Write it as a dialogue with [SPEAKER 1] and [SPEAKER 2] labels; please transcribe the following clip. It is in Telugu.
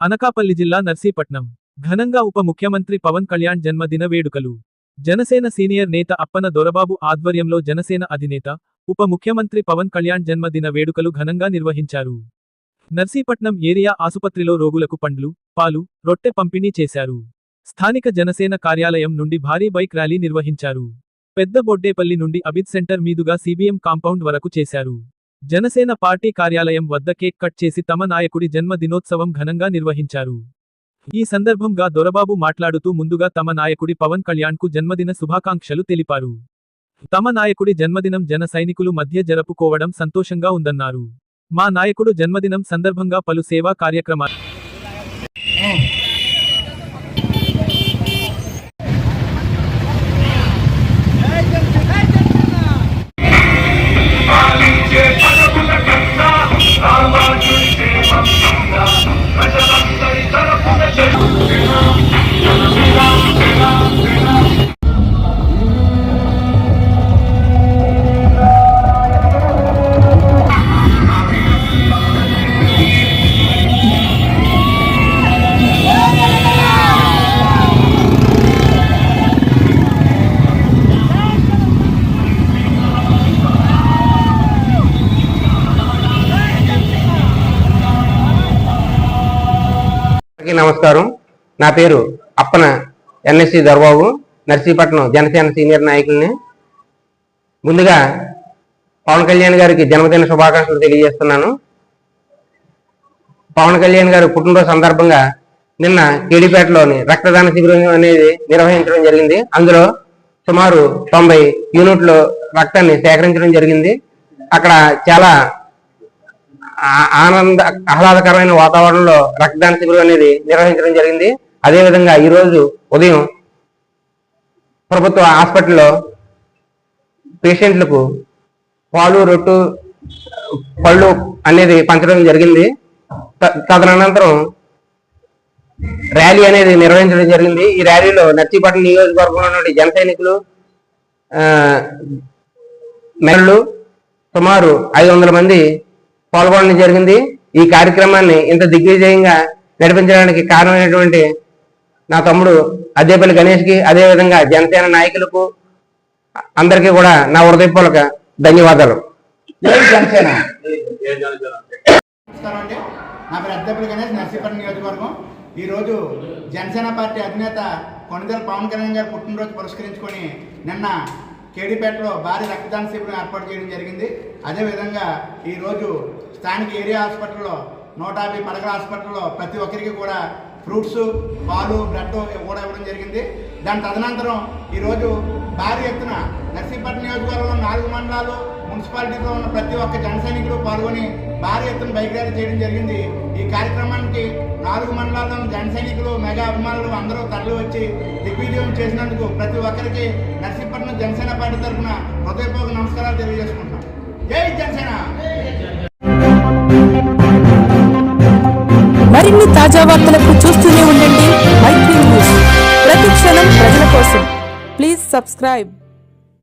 [SPEAKER 1] అనకాపల్లి జిల్లా నర్సీపట్నం. ఘనంగా ఉప ముఖ్యమంత్రి పవన్ కళ్యాణ్ జన్మదిన వేడుకలు. జనసేన సీనియర్ నేత అప్పన దొరబాబు ఆధ్వర్యంలో జనసేన అధినేత ఉప ముఖ్యమంత్రి పవన్ కళ్యాణ్ జన్మదిన వేడుకలు ఘనంగా నిర్వహించారు. నర్సీపట్నం ఏరియా ఆసుపత్రిలో రోగులకు పండ్లు పాలు రొట్టె పంపిణీ చేశారు. స్థానిక జనసేన కార్యాలయం నుండి భారీ బైక్ ర్యాలీ నిర్వహించారు. పెద్ద బొడ్డేపల్లి నుండి అబిద్ సెంటర్ మీదుగా సిబిఎం కాంపౌండ్ వరకు చేశారు. జనసేన పార్టీ కార్యాలయం వద్ద కేక్ కట్ చేసి తమ నాయకుడి జన్మ దినోత్సవం ఘనంగా నిర్వహించారు. ఈ సందర్భంగా దొరబాబు మాట్లాడుతూ ముందుగా తమ నాయకుడి పవన్ కళ్యాణ్కు జన్మదిన శుభాకాంక్షలు తెలిపారు. తమ నాయకుడి జన్మదినం జన సైనికులు మధ్య జరుపుకోవడం సంతోషంగా ఉందన్నారు. మా నాయకుడు జన్మదినం సందర్భంగా పలు సేవా కార్యక్రమాలు
[SPEAKER 2] అందరికీ నమస్కారం. నా పేరు అప్పన ఎన్ఎస్సి దర్బాబు నర్సీపట్నం జనసేన సీనియర్ నాయకుల్ని. ముందుగా పవన్ కళ్యాణ్ గారికి జన్మదిన శుభాకాంక్షలు తెలియజేస్తున్నాను. పవన్ కళ్యాణ్ గారి పుట్టినరోజు సందర్భంగా నిన్న కేడిపేటలోని రక్తదాన శిబిరం అనేది నిర్వహించడం జరిగింది. అందులో సుమారు తొంభై యూనిట్లు రక్తాన్ని సేకరించడం జరిగింది. అక్కడ చాలా ఆనంద ఆహ్లాదకరమైన వాతావరణంలో రక్తదాన శిబిరం అనేది నిర్వహించడం జరిగింది. అదేవిధంగా ఈరోజు ఉదయం ప్రభుత్వ హాస్పిటల్లో పేషెంట్లకు పాలు రొట్టు పళ్ళు అనేది పంచడం జరిగింది. త- తదనంతరం ర్యాలీ అనేది నిర్వహించడం జరిగింది. ఈ ర్యాలీలో నర్సీపట్నం నియోజకవర్గంలో నుండి జన సైనికులు ఆ, సుమారు ఐదు వందల మంది పాల్గొనడం జరిగింది. ఈ కార్యక్రమాన్ని ఇంత దిగ్విజయంగా నడిపించడానికి కారణమైనటువంటి నా తమ్ముడు అద్దేపల్లి గణేష్కి అదే విధంగా జనసేన నాయకులకు అందరికీ కూడా నా హృదయపూర్వక ధన్యవాదాలు.
[SPEAKER 3] జనసేన. నమస్కారం అండి నా పేరు అద్దెపల్లి గణేష్ నర్సీపట్నం నియోజకవర్గం. ఈరోజు జనసేన పార్టీ అధినేత కొనిదెల పవన్ కళ్యాణ్ గారి పుట్టినరోజు పురస్కరించుకొని నిన్న కేడీపేటలో భారీ రక్తదాన శిబిరం ఏర్పాటు చేయడం జరిగింది. అదేవిధంగా ఈరోజు స్థానిక ఏరియా హాస్పిటల్లో నూట యాభై పడకల హాస్పిటల్లో ప్రతి ఒక్కరికి కూడా ఫ్రూట్స్ పాలు బ్లడ్ కూడా ఇవ్వడం జరిగింది. దాని తదనంతరం ఈరోజు భారీ ఎత్తున నర్సీపట్నం నియోజకవర్గంలో నాలుగు మండలాలు మున్సిపాలిటీలో ఉన్న ప్రతి ఒక్క జన సైనికులు పాల్గొని భారీ ఎత్తున బైక్ ర్యాలీ చేయడం జరిగింది. ఈ కార్యక్రమానికి నాలుగు మండలాల్లో జన సైనికులు మెగా అభిమానులు అందరూ తరలి వచ్చి దిగ్విజయం చేసినందుకు ప్రతి ఒక్కరికి నర్సీపట్నం జనసేన పార్టీ తరఫున హృదయపూర్వక నమస్కారాలు తెలియజేసుకుంటున్నాం. జై జనసేన!
[SPEAKER 4] మరిన్ని తాజా వార్తలకు చూస్తూనే ఉండండి. మైత్రి న్యూస్. ప్రతి క్షణం ప్రజల కోసం. Please subscribe.